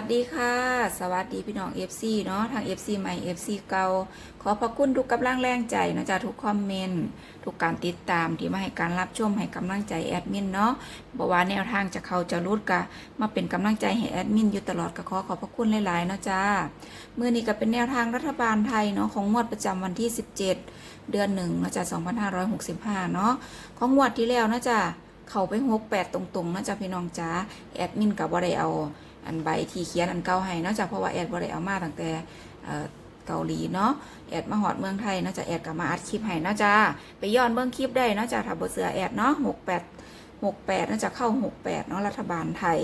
สดีค่ะ สวัสดีพี่น้อง FC เนาะทาง FC ใหม่ FC เก่าขอขอบคุณทุกกำลังแรงใจนะจ๊ะทุกคอมเมนต์ทุกการติดตามที่มาให้การรับชมให้กำลังใจแอดมินเนาะบอกว่าแนวทางจะเขาจะรุดกะมาเป็นกำลังใจให้แอดมินอยู่ตลอดก็ขอขอบพระคุณหลายๆเนาะจ้ามื่อนี้ก็เป็นแนวทางรัฐบาลไทยเนาะของงวดประจำวันที่ 17 เดือนหนึ่งเนาะจ้ะ2565 เนาะของงวดที่แล้วเนาะจ้ะเขาไป68ตรงๆเนาะจ้ะพี่น้องจ้าแอดมินกับว่าได้เอา อันใบที่เขียนอันเก่าให้นอกจากเพราะว่าแอดบ่ไดเอามาตั้งแต่เกาหลีเนาะแอดมาหอดเมืองไทยนอกจากแอดก็มาอัดคลิปให้นาะจ้าไปย้อนเบิ่งคลิปได้นอกจากถ้าบ่เสือแอดเนาะ68 68น่าจะเข้า68เนาะรัฐบาลไทย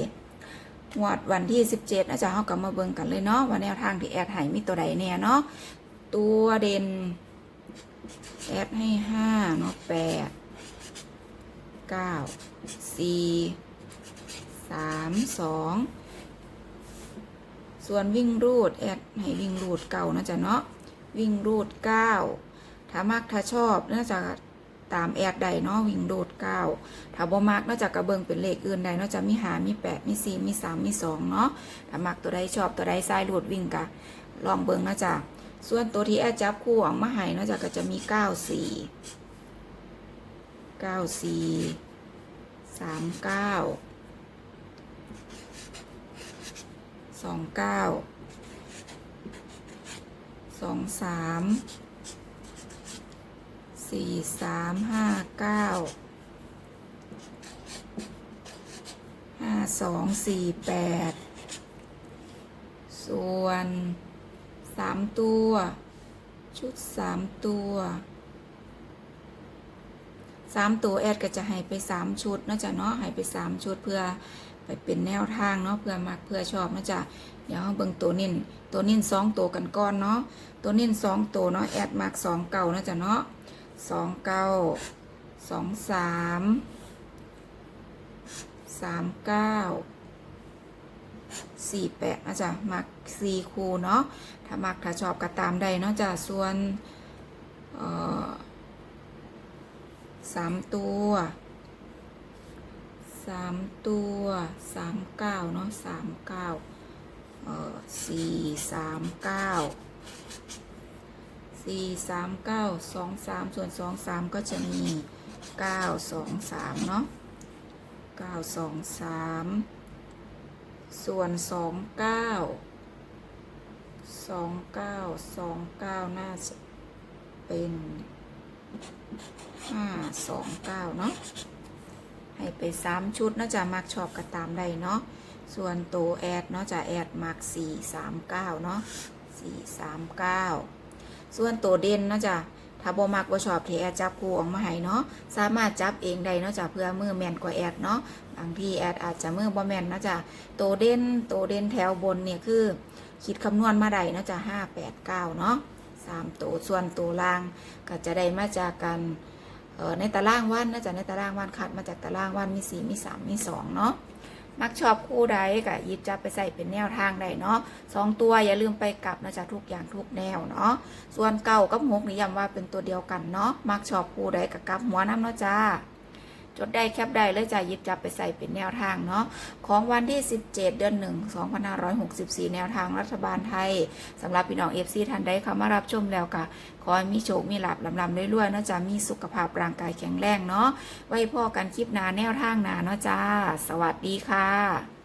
งวดวันที่ 17น่าจะเฮาก็มาเบิ่งกันเลยเนาะว่าแนวทางที่แอดให้มีตัวใดแน่เนาะตัวเด่นแอดให้5เนาะ8 9 4 3 2 ส่วนวิ่งรูดแอดให้วิ่งรูดเก่านะจ๊ะเนาะวิ่งรูดเก้าถ้ามักถ้าชอบน่าจะตามแอดใดเนาะวิ่งรูดเก้าถ้าบ่มักน่าจะกระเบิงเป็นเลขอื่นใดน่าจะมีหามีแปดมีสี่มีสามมีสองเนาะถ้ามักตัวใดชอบตัวใดซ้ายรูดวิ่งกะลองเบิงนะจ๊ะส่วนตัวที่แอดจับคู่ออกมาให้น่าจะก็จะมีเก้าสี่เก้าสี่สามเก้า สองเก้าสองสามสี่สามห้าเก้าห้าสองสี่แปดส่วนสามตัว ชุดสามตัวสามตัวแอดก็จะให้ไปสามชุดนะจ๊ะเนาะให้ไปสามชุดเพื่อ ไปเป็นแนวทางเนาะเพื่อมักเพื่อชอบนะจ๊ะเดี๋ยวเบิ่งตัวนิ่นตัวนิ่นสองตัวกันก่อนเนาะตัวนิ่นสองตัวเนาะแอดมักสองเก่านะจ๊ะเนาะสองเก้าสองสามสามเก้าสี่แปดนะจ๊ะมักสี่คูเนาะถ้ามักถ้าชอบก็ตามได้เนาะจ๊ะส่วนเอ่อสามตัวามตัวสามเก้าเนาะสามเก้าเอ่อสี่สามเก้าสี่สามเก้าสองสามส่วนสองสามก็จะมีเก้าสองสามเนาะเก้าสองสามส่วนสองเก้าสองเก้าสองเก้าน่าจะเป็นห้าสองเก้าเนาะ ให้ไปซ้ำชุดเนาะจะมักชอบก็ตามได้เนาะส่วนตัวแอดเนาะจะแอดมักสี่สามเก้าเนาะสี่สามเก้าส่วนตัวเด่นเนาะจะถ้าบ่มักบ่ชอบที่แอดจับคู่ออกมาให้เนาะสามารถจับเองได้เนาะจะเพื่อมือแม่นกว่าแอดเนาะบางทีแอดอาจจะมือบ่แม่นนาะจะตัวเด่นตัวเด่นแถวบนเนี่ยคือ คิดคำนวณมาได้เนาะจะห้าแปดเก้าเนาะสามตัวส่วนตัวล่างก็จะได้มาจากการ ในตารางวันนะจ๊ะในตารางวันคัดมาจากตารางวันมีสี่มีสามมีสองเนาะมักชอบคู่ใดก็ยิบจับไปใส่เป็นแนวทางได้เนาะสองตัวอย่าลืมไปกลับนะจ๊ะทุกอย่างทุกแนวเนาะส่วนเก่ากับหกนี่ย้ำว่าเป็นตัวเดียวกันเนาะมักชอบคู่ใดกับกลับหัวน้ำเนาะจ้า จดได้แคปได้เลยจ้ะยิบจับไปใส่เป็นแนวทางเนาะของวันที่ 17 เดือน 1 2564 แนวทางรัฐบาลไทยสำหรับพี่น้องเอฟซีทันได้เข้ามารับชมแล้วค่ะขอให้มีโชค มีหลับลำลำเรื่อยๆเนาะจ้ามีสุขภาพร่างกายแข็งแรงเนาะไว้พ่อกันคลิปหนาแนวทางหนาเนาะจ้า สวัสดีค่ะ